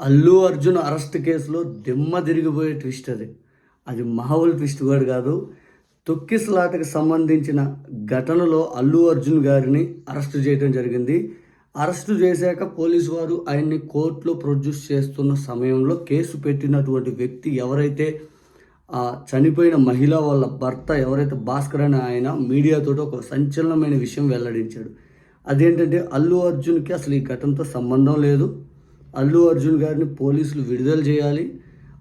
Allu Arjun arrest కేసులో దిమ్మ తిరిగిపోయే twist అది. అది మామూలు ట్విస్ట్ కూడా కాదు. తొక్కిసలాటకు సంబంధించిన ఘటనలో అల్లు అర్జున్ గారిని అరెస్టు చేయడం జరిగింది. అరెస్టు చేశాక పోలీసు వారు ఆయన్ని కోర్టులో ప్రొడ్యూస్ చేస్తున్న సమయంలో కేసు పెట్టినటువంటి వ్యక్తి ఎవరైతే ఆ చనిపోయిన మహిళ వాళ్ళ భర్త ఎవరైతే భాస్కర్ అని ఆయన మీడియాతో ఒక సంచలనమైన విషయం వెల్లడించాడు. అదేంటంటే అల్లు అర్జున్కి అసలు ఈ ఘటనతో సంబంధం లేదు. అల్లు అర్జున్ గారిని పోలీసులు విడుదల చేయాలి.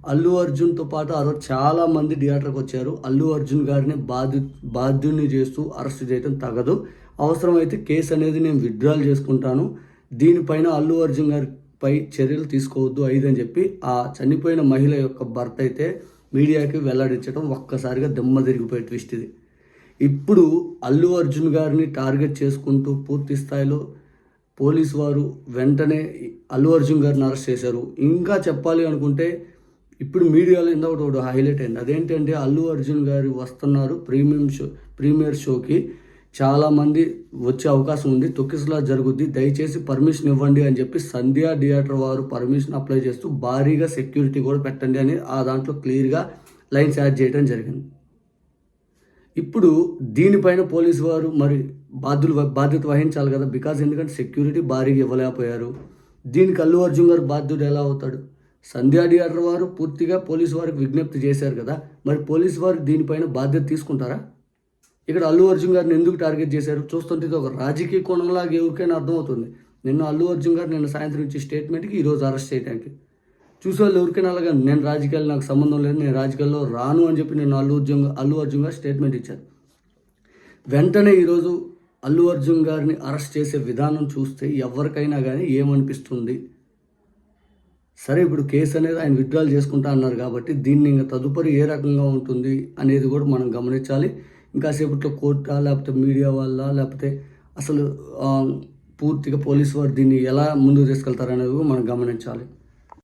అల్లు అర్జున్తో పాటు ఆ రోజు థియేటర్కి వచ్చారు. అల్లు అర్జున్ గారిని బాధ్యు బాధ్యుని చేస్తూ అరెస్ట్ చేయడం తగదు. అవసరమైతే కేసు అనేది నేను విత్డ్రాల్ చేసుకుంటాను. దీనిపైన అల్లు అర్జున్ గారిపై చర్యలు తీసుకోవద్దు ఐదని చెప్పి ఆ చనిపోయిన మహిళ యొక్క భర్త అయితే మీడియాకి వెల్లడించడం ఒక్కసారిగా దెమ్మ తిరిగిపోయే ట్విస్ట్ ఇది ఇప్పుడు అల్లు అర్జున్ గారిని టార్గెట్ చేసుకుంటూ పూర్తి స్థాయిలో పోలీసు వారు వెంటనే అల్లు అర్జున్ గారిని అరెస్ట్ చేశారు. ఇంకా చెప్పాలి అనుకుంటే ఇప్పుడు మీడియాలో ఇంత ఒకటి ఒకటి హైలైట్ అయింది. అదేంటంటే అల్లు అర్జున్ గారు వస్తున్నారు ప్రీమియం షో ప్రీమియర్ షోకి. చాలామంది వచ్చే అవకాశం ఉంది. తొక్కిసలా జరుగుద్ది. దయచేసి పర్మిషన్ ఇవ్వండి అని చెప్పి సంధ్యా థియేటర్ వారు పర్మిషన్ అప్లై చేస్తూ భారీగా సెక్యూరిటీ కూడా పెట్టండి అని ఆ దాంట్లో క్లియర్గా లైన్స్ యాడ్ చేయడం జరిగింది. ఇప్పుడు దీనిపైన పోలీసు వారు మరి బాధ్యులు బాధ్యత వహించాలి కదా బికాజ్ ఎందుకంటే సెక్యూరిటీ భారీగా ఇవ్వలేకపోయారు. దీనికి అల్లు అర్జున్ గారు బాధ్యుడు ఎలా అవుతాడు? సంధ్యా థియేటర్ వారు పూర్తిగా పోలీసు వారికి విజ్ఞప్తి చేశారు కదా మరి పోలీసు వారు దీనిపైన బాధ్యత తీసుకుంటారా? ఇక్కడ అల్లు అర్జున్ గారిని ఎందుకు టార్గెట్ చేశారు? చూస్తుంటే ఇది ఒక రాజకీయ కోణంలాగా ఎవరికైనా అర్థమవుతుంది. నిన్న అల్లు అర్జున్ గారు నిన్న సాయంత్రం ఇచ్చే స్టేట్మెంట్కి ఈరోజు అరెస్ట్ చేయడానికి చూసేవాళ్ళు ఎవరికైనా అలాగా నేను రాజకీయాలు నాకు సంబంధం లేదు నేను రాజకీయాల్లో రాను అని చెప్పి నేను అల్లు అర్జున్ అల్లు అర్జున్ గారు స్టేట్మెంట్ ఇచ్చారు. వెంటనే ఈరోజు అల్లు అర్జున్ గారిని అరెస్ట్ చేసే విధానం చూస్తే ఎవరికైనా కానీ ఏమనిపిస్తుంది? సరే ఇప్పుడు కేసు అనేది ఆయన విత్డ్రాల్ చేసుకుంటా అన్నారు కాబట్టి దీన్ని ఇంకా తదుపరి ఏ రకంగా ఉంటుంది అనేది కూడా మనం గమనించాలి. ఇంకా సేపట్లో కోర్టా లేకపోతే మీడియా వాళ్ళ లేకపోతే అసలు పూర్తిగా పోలీసు వారు దీన్ని ఎలా ముందుకు తీసుకెళ్తారనేది కూడా మనం గమనించాలి.